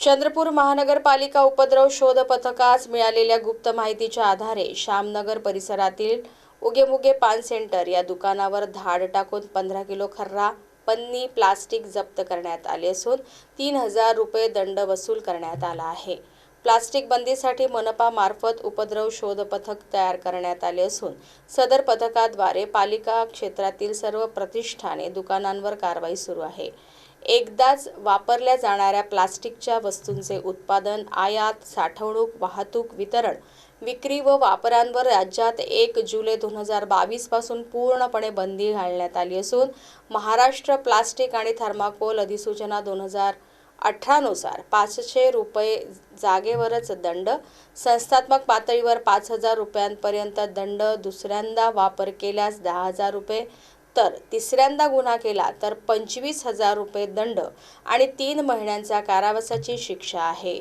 चंद्रपूर महानगरपालिका उपद्रव शोध पथकास मिळालेल्या गुप्त माहितीच्या आधारे श्यामनगर परिसरातील उगेमुगे पान सेंटर या दुकानावर धाड टाकून पंधरा किलो खर्रा पन्नी प्लास्टिक जप्त करण्यात आले असून तीन हजार रुपये दंड वसूल करण्यात आला आहे. प्लास्टिक बंदीसाठी मनपामार्फत उपद्रव शोध पथक तयार करण्यात आले असून सदर पथकाद्वारे पालिका क्षेत्रातील सर्व प्रतिष्ठाने दुकानांवर कारवाई सुरू आहे. एकदाच वापरल्या जाणाऱ्या प्लास्टिकच्या वस्तूंचे उत्पादन आयात साठवणूक वाहतूक वितरण विक्री व वापरांवर राज्यात एक जुलै दोन हजार बावीसपासून पूर्णपणे बंदी घालण्यात आली असून महाराष्ट्र प्लास्टिक आणि थर्माकोल अधिसूचना दोन हजार अठरानुसार पाचशे रुपये जागेवरच दंड संस्थात्मक पातळीवर पाच हजार रुपयांपर्यंत दंड दुसऱ्यांदा वापर केल्यास दहा हजार रुपये तर तिसऱ्यांदा गुन्हा केला तर पंचवीस हजार रुपये दंड आणि तीन महिन्यांचा कारावासाची शिक्षा आहे.